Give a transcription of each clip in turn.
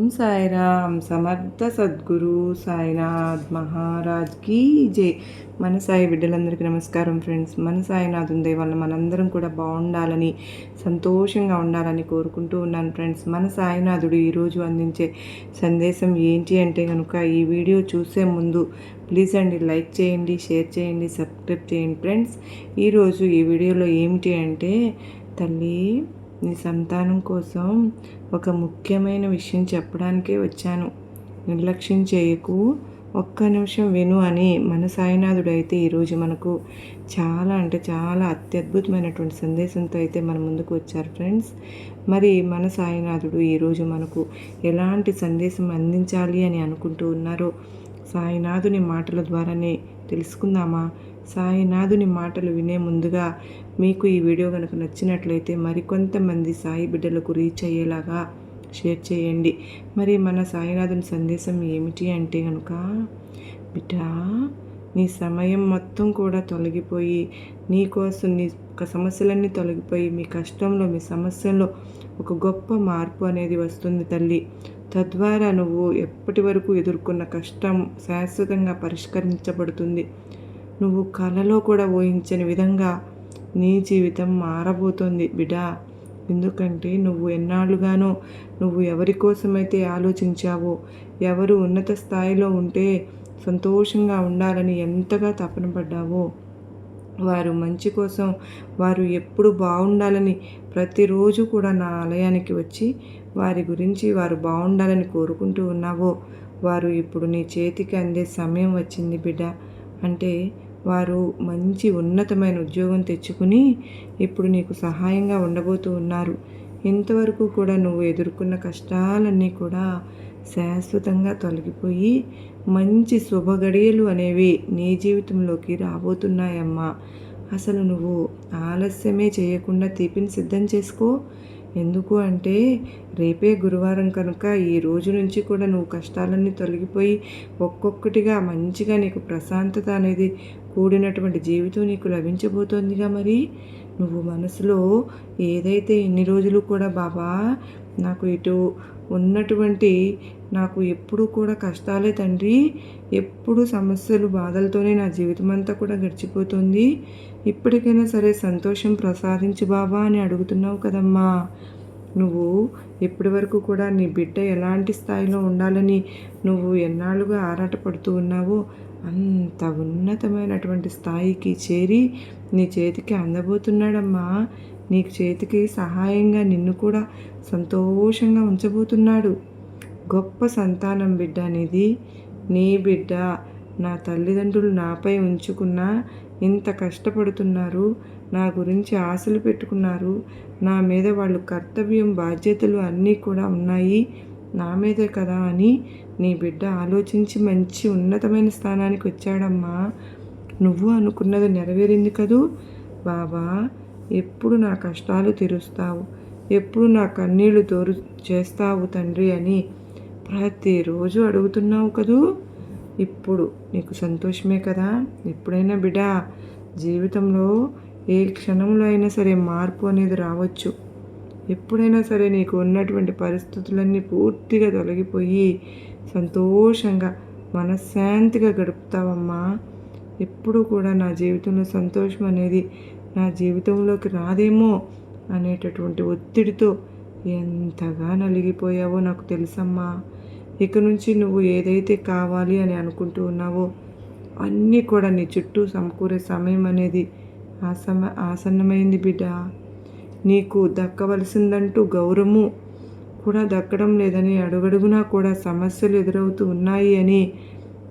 ఓం సాయిరామ్ సమర్థ సద్గురు సాయినాథ్ మహారాజ్ కీ జై. మన సాయి బిడ్డలందరికీ నమస్కారం ఫ్రెండ్స్. మన సాయినాథ్ ఉందే వల్ల మనందరం కూడా బాగుండాలని సంతోషంగా ఉండాలని కోరుకుంటూ ఉన్నాను ఫ్రెండ్స్. మన సాయినాథుడు ఈరోజు అందించే సందేశం ఏంటి అంటే కనుక ఈ వీడియో చూసే ముందు ప్లీజ్ అండి లైక్ చేయండి షేర్ చేయండి సబ్స్క్రైబ్ చేయండి ఫ్రెండ్స్. ఈరోజు ఈ వీడియోలో ఏమిటి అంటే తల్లి నీ సంతానం కోసం ఒక ముఖ్యమైన విషయం చెప్పడానికే వచ్చాను. నిర్లక్ష్యం చేయకు. ఒక్క నిమిషం విను అని మన సాయినాథుడు అయితే ఈరోజు మనకు చాలా అంటే చాలా అత్యద్భుతమైనటువంటి సందేశంతో అయితే మన ముందుకు వచ్చారు ఫ్రెండ్స్. మరి మన సాయినాథుడు ఈరోజు మనకు ఎలాంటి సందేశం అందించాలి అని అనుకుంటూ ఉన్నారో సాయినాథుని మాటల ద్వారానే తెలుసుకుందామా? సాయినాథుని మాటలు వినే ముందుగా మీకు ఈ వీడియో కనుక నచ్చినట్లయితే మరికొంతమంది సాయి బిడ్డలకు రీచ్ అయ్యేలాగా షేర్ చేయండి. మరి మన సాయినాథుని సందేశం ఏమిటి అంటే కనుక బిడ్డ నీ సమయం మొత్తం కూడా తొలగిపోయి నీ కోసం నీ సమస్యలన్నీ తొలగిపోయి మీ కష్టంలో మీ సమస్యల్లో ఒక గొప్ప మార్పు అనేది వస్తుంది తల్లి. తద్వారా నువ్వు ఎప్పటి వరకు ఎదుర్కొన్న కష్టం శాశ్వతంగా పరిష్కరించబడుతుంది. నువ్వు కలలో కూడా ఊహించని విధంగా నీ జీవితం మారబోతోంది బిడా. ఎందుకంటే నువ్వు ఎన్నాళ్ళుగానో నువ్వు ఎవరి కోసమైతే ఆలోచించావో ఎవరు ఉన్నత స్థాయిలో ఉంటే సంతోషంగా ఉండాలని ఎంతగా తపన పడ్డావో వారు మంచి కోసం వారు ఎప్పుడు బాగుండాలని ప్రతిరోజు కూడా నా ఆలయానికి వచ్చి వారి గురించి వారు బాగుండాలని కోరుకుంటూ ఉన్నావో వారు ఇప్పుడు నీ చేతికి అందే సమయం వచ్చింది బిడ్డ అంటే వారు మంచి ఉన్నతమైన ఉద్యోగం తెచ్చుకుని ఇప్పుడు నీకు సహాయంగా ఉండబోతూ ఉన్నారు. ఇంతవరకు కూడా నువ్వు ఎదుర్కొన్న కష్టాలన్నీ కూడా శాశ్వతంగా తొలగిపోయి మంచి శుభగడియలు అనేవి నీ జీవితంలోకి రాబోతున్నాయమ్మా. అసలు నువ్వు ఆలస్యమే చేయకుండా తీపిని సిద్ధం చేసుకో. ఎందుకు అంటే రేపే గురువారం కనుక ఈ రోజు నుంచి కూడా నువ్వు కష్టాలన్నీ తొలగిపోయి ఒక్కొక్కటిగా మంచిగా నీకు ప్రశాంతత అనేది కూడినటువంటి జీవితం నీకు లభించబోతోందిగా మరి. నువ్వు మనసులో ఏదైతే ఎన్ని రోజులు కూడా బాబా నాకు ఇటు ఉన్నటువంటి నాకు ఎప్పుడు కూడా కష్టాలే తండ్రి. ఎప్పుడు సమస్యలు బాధలతోనే నా జీవితం అంతా కూడా గడిచిపోతుంది. ఇప్పటికైనా సరే సంతోషం ప్రసాదించు బాబా అని అడుగుతున్నావు కదమ్మా. నువ్వు ఇప్పటి వరకు కూడా నీ బిడ్డ ఎలాంటి స్థాయిలో ఉండాలని నువ్వు ఎన్నాళ్ళుగా ఆరాటపడుతూ ఉన్నావో అంత ఉన్నతమైనటువంటి స్థాయికి చేరి నీ చేతికి అందబోతున్నాడమ్మా. నీకు చేతికి సహాయంగా నిన్ను కూడా సంతోషంగా ఉంచబోతున్నాడు. గొప్ప సంతానం బిడ్డ అనేది నీ బిడ్డ నా తల్లిదండ్రులు నాపై ఉంచుకున్న ఇంత కష్టపడుతున్నారు నా గురించి ఆశలు పెట్టుకున్నారు నా మీద వాళ్ళు కర్తవ్యం బాధ్యతలు అన్నీ కూడా ఉన్నాయి నా మీదే కదా అని నీ బిడ్డ ఆలోచించి మంచి ఉన్నతమైన స్థానానికి వచ్చాడమ్మా. నువ్వు అనుకున్నది నెరవేరింది కదూ? బాబా ఎప్పుడు నా కష్టాలు తీరుస్తావు? ఎప్పుడు నా కన్నీళ్ళు తోరు చేస్తావు తండ్రి అని ప్రతిరోజు అడుగుతున్నావు కదూ? ఇప్పుడు నీకు సంతోషమే కదా? ఎప్పుడైనా బిడా జీవితంలో ఏ క్షణంలో అయినా సరే మార్పు అనేది రావచ్చు. ఎప్పుడైనా సరే నీకు ఉన్నటువంటి పరిస్థితులన్నీ పూర్తిగా తొలగిపోయి సంతోషంగా మనశ్శాంతిగా గడుపుతావమ్మా. ఎప్పుడు కూడా నా జీవితంలో సంతోషం అనేది నా జీవితంలోకి రాదేమో అనేటటువంటి ఒత్తిడితో ఎంతగా నలిగిపోయావో నాకు తెలుసమ్మా. ఇక నుంచి నువ్వు ఏదైతే కావాలి అని అనుకుంటూ ఉన్నావో అన్నీ కూడా నీ చుట్టూ సమకూరే సమయం అనేది ఆసమ ఆసన్నమైంది బిడ్డ. నీకు దక్కవలసిందంటూ గౌరవము కూడా దక్కడం లేదని అడుగడుగునా కూడా సమస్యలు ఎదురవుతూ ఉన్నాయి అని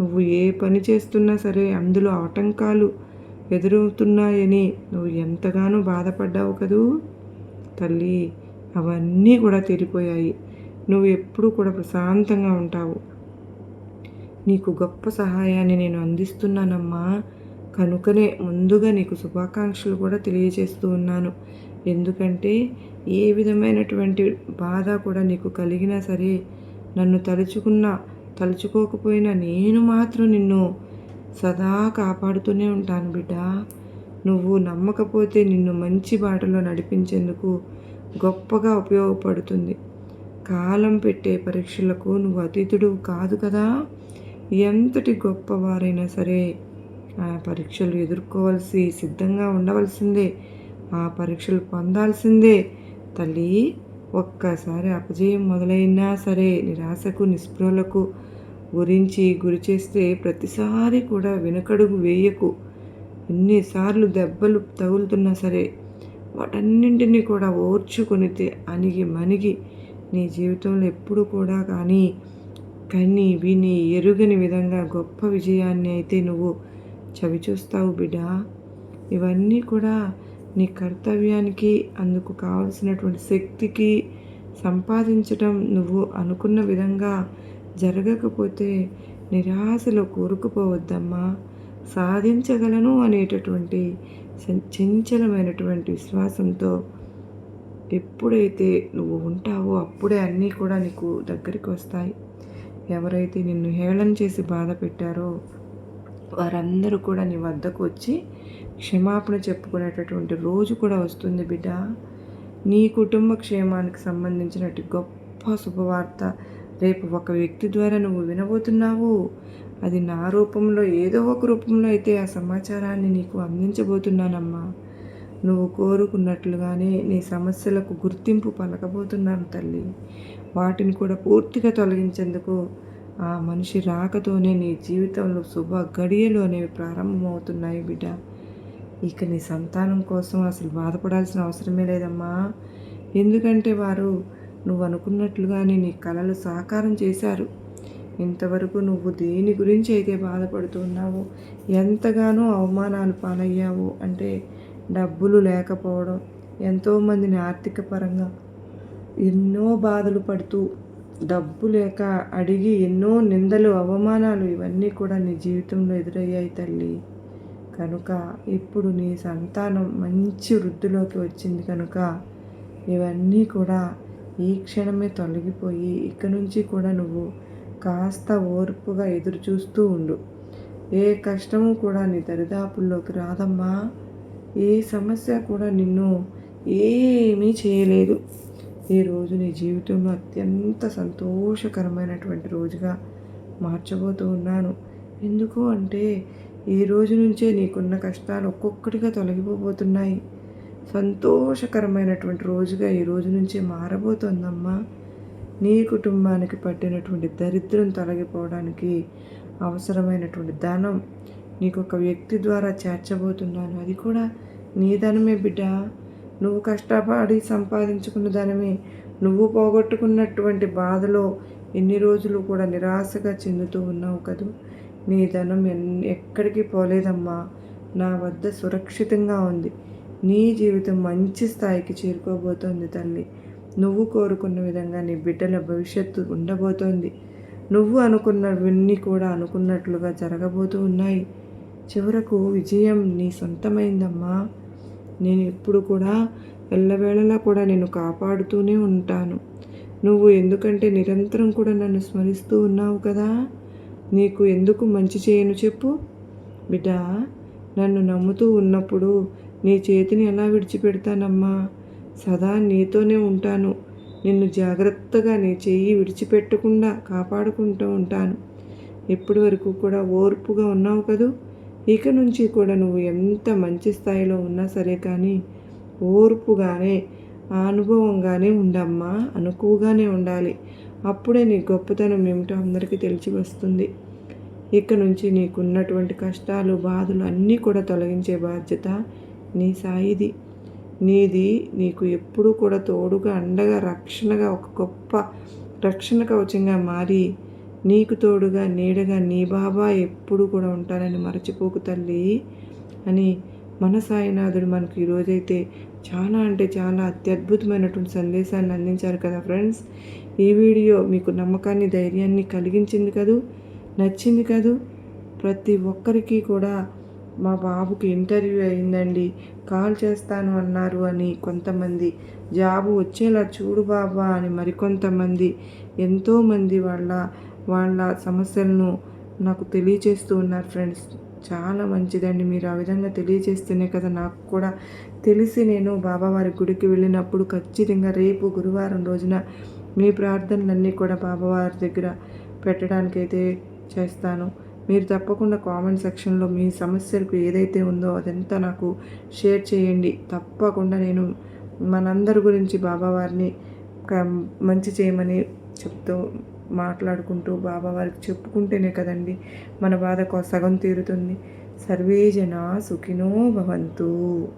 నువ్వు ఏ పని చేస్తున్నా సరే అందులో ఆటంకాలు ఎదురవుతున్నాయని నువ్వు ఎంతగానో బాధపడ్డావు కదూ? తల్లి అవన్నీ కూడా తీరిపోయాయి నువ్వు ఎప్పుడూ కూడా ప్రశాంతంగా ఉంటావు. నీకు గొప్ప సహాయాన్ని నేను అందిస్తున్నానమ్మా. కనుకనే ముందుగా నీకు శుభాకాంక్షలు కూడా తెలియజేస్తూ ఉన్నాను. ఎందుకంటే ఏ విధమైనటువంటి బాధ కూడా నీకు కలిగినా సరే నన్ను తలుచుకున్నా తలుచుకోకపోయినా నేను మాత్రం నిన్ను సదా కాపాడుతూనే ఉంటాను బిడ్డ. నువ్వు నమ్మకపోతే నిన్ను మంచి బాటలో నడిపించేందుకు గొప్పగా ఉపయోగపడుతుంది. కాలం పెట్టే పరీక్షలకు నువ్వు అతిథుడు కాదు కదా. ఎంతటి గొప్పవారైనా సరే ఆ పరీక్షలు ఎదుర్కోవాల్సి సిద్ధంగా ఉండవలసిందే. ఆ పరీక్షలు పొందాల్సిందే. తల్లి ఒక్కసారి అపజయం మొదలైనా సరే నిరాశకు నిస్పృహలకు గురించి గురి చేస్తే ప్రతిసారి కూడా వెనుకడుగు వేయకు. ఎన్నిసార్లు దెబ్బలు తగులుతున్నా సరే వాటన్నింటినీ కూడా ఓర్చుకొని అణిగి మణిగి నీ జీవితంలో ఎప్పుడు కూడా కానీ కని విని ఎరుగని విధంగా గొప్ప విజయాన్ని అయితే నువ్వు చవి చూస్తావు బిడ్డ. ఇవన్నీ కూడా నీ కర్తవ్యానికి అందుకు కావలసినటువంటి శక్తికి సంపాదించటం నువ్వు అనుకున్న విధంగా జరగకపోతే నిరాశలో కూరుకుపోవద్దమ్మా. సాధించగలను అనేటటువంటి చంచలమైనటువంటి విశ్వాసంతో ఎప్పుడైతే నువ్వు ఉంటావో అప్పుడే అన్నీ కూడా నీకు దగ్గరికి వస్తాయి. ఎవరైతే నిన్ను హేళన చేసి బాధ పెట్టారో వారందరూ కూడా నీ వద్దకు వచ్చి క్షమాపణ చెప్పుకునేటటువంటి రోజు కూడా వస్తుంది బిడ్డ. నీ కుటుంబ క్షేమానికి సంబంధించినట్టు గొప్ప శుభవార్త రేపు ఒక వ్యక్తి ద్వారా నువ్వు వినబోతున్నావు అది నా రూపంలో ఏదో ఒక రూపంలో అయితే ఆ సమాచారాన్ని నీకు అందించబోతున్నానమ్మా. నువ్వు కోరుకున్నట్లుగానే నీ సమస్యలకు గుర్తింపు పలకబోతున్నాను తల్లి. వాటిని కూడా పూర్తిగా తొలగించేందుకు ఆ మనిషి రాకతోనే నీ జీవితంలో శుభ గడియలు అనేవి ప్రారంభమవుతున్నాయి బిడ్డ. ఇక నీ సంతానం కోసం అసలు బాధపడాల్సిన అవసరమే లేదమ్మా. ఎందుకంటే వారు నువ్వు అనుకున్నట్లుగానే నీ కళలు సాకారం చేశారు. ఇంతవరకు నువ్వు దేని గురించి అయితే బాధపడుతున్నావో ఎంతగానో అవమానాలు పాలయ్యావు అంటే డబ్బులు లేకపోవడం ఎంతోమందిని ఆర్థిక పరంగా ఎన్నో బాధలు పడుతూ డబ్బు లేక అడిగి ఎన్నో నిందలు అవమానాలు ఇవన్నీ కూడా నీ జీవితంలో ఎదురయ్యాయి తల్లి. కనుక ఇప్పుడు నీ సంతానం మంచి వృద్ధిలోకి వచ్చింది కనుక ఇవన్నీ కూడా ఈ క్షణమే తొలగిపోయి ఇక నుంచి కూడా నువ్వు కాస్త ఓర్పుగా ఎదురు చూస్తూ ఉండు. ఏ కష్టము కూడా నీ దరిదాపుల్లోకి రాదమ్మా. ఏ సమస్య కూడా నిన్ను ఏమీ చేయలేదు. ఈరోజు నీ జీవితంలో అత్యంత సంతోషకరమైనటువంటి రోజుగా మార్చబోతూ ఉన్నాను. ఎందుకు అంటే ఈ రోజు నుంచే నీకున్న కష్టాలు ఒక్కొక్కటిగా తొలగిపోబోతున్నాయి. సంతోషకరమైనటువంటి రోజుగా ఈ రోజు నుంచే మారబోతోందమ్మా. నీ కుటుంబానికి పట్టినటువంటి దరిద్రం తొలగిపోవడానికి అవసరమైనటువంటి ధనం నీకు ఒక వ్యక్తి ద్వారా చేర్చబోతున్నాను. అది కూడా నీ ధనమే బిడ్డ. నువ్వు కష్టపడి సంపాదించుకున్న ధనమే. నువ్వు పోగొట్టుకున్నటువంటి బాధలో ఎన్ని రోజులు కూడా నిరాశగా చెందుతూ ఉన్నావు కదూ. నీ ధనం ఎక్కడికి పోలేదమ్మా. నా వద్ద సురక్షితంగా ఉంది. నీ జీవితం మంచి స్థాయికి చేరుకోబోతోంది తల్లి. నువ్వు కోరుకున్న విధంగా నీ బిడ్డల భవిష్యత్తు ఉండబోతోంది. నువ్వు అనుకున్నవన్నీ కూడా అనుకున్నట్లుగా జరగబోతూ ఉన్నాయి. చివరకు విజయం నీ సొంతమైందమ్మా. నేను ఎప్పుడు కూడా ఎల్లవేళలా కూడా నేను కాపాడుతూనే ఉంటాను. నువ్వు ఎందుకంటే నిరంతరం కూడా నన్ను స్మరిస్తూ ఉన్నావు కదా? నీకు ఎందుకు మంచి చేయను చెప్పు. బిడ్డ నన్ను నమ్ముతూ ఉన్నప్పుడు నీ చేతిని ఎలా విడిచిపెడతానమ్మా? సదా నీతోనే ఉంటాను. నిన్ను జాగ్రత్తగా నీ చెయ్యి విడిచిపెట్టకుండా కాపాడుకుంటూ ఉంటాను. ఇప్పటి వరకు కూడా ఓర్పుగా ఉన్నావు కదూ? ఇక నుంచి కూడా నువ్వు ఎంత మంచి స్థాయిలో ఉన్నా సరే కానీ ఓర్పుగానే అనుభవంగానే ఉండమ్మా. అనుకువగానే ఉండాలి. అప్పుడే నీ గొప్పతనం ఏమిటో అందరికీ తెలిసి వస్తుంది. ఇక నుంచి నీకున్నటువంటి కష్టాలు బాధలు అన్నీ కూడా తొలగించే బాధ్యత నీ సాయిది. నీది నీకు ఎప్పుడూ కూడా తోడుగా అండగా రక్షణగా ఒక గొప్ప రక్షణ కవచంగా మారి నీకు తోడుగా నీడగా నీ బాబా ఎప్పుడు కూడా ఉంటానని మరచిపోకు తల్లి అని మన సాయినాథుడు మనకు ఈరోజైతే చాలా అంటే చాలా అత్యద్భుతమైనటువంటి సందేశాన్ని అందించారు కదా ఫ్రెండ్స్. ఈ వీడియో మీకు నమ్మకాన్ని ధైర్యాన్ని కలిగించింది కదూ నచ్చింది కదూ ప్రతి ఒక్కరికి కూడా మా బాబుకి ఇంటర్వ్యూ అయిందండి. కాల్ చేస్తాను అన్నారు అని కొంతమంది. జాబు వచ్చేలా చూడు బాబా అని మరికొంతమంది. ఎంతోమంది వాళ్ళ వాళ్ళ సమస్యలను నాకు తెలియచేస్తూ ఉన్నారు ఫ్రెండ్స్. చాలా మంచిదండి. మీరు ఆ విధంగా తెలియజేస్తేనే కదా నాకు కూడా తెలిసి నేను బాబావారి గుడికి వెళ్ళినప్పుడు ఖచ్చితంగా రేపు గురువారం రోజున మీ ప్రార్థనలన్నీ కూడా బాబావారి దగ్గర పెట్టడానికైతే చేస్తాను. మీరు తప్పకుండా కామెంట్ సెక్షన్లో మీ సమస్యలకు ఏదైతే ఉందో అదంతా నాకు షేర్ చేయండి. తప్పకుండా నేను మనందరి గురించి బాబావారిని క- మంచి చేయమని చెప్తూ మాట్లాడుకుంటూ బాబావారికి చెప్పుకుంటేనే కదండి మన బాధ సగం తీరుతుంది. సర్వే జన సుఖినో భవంతు.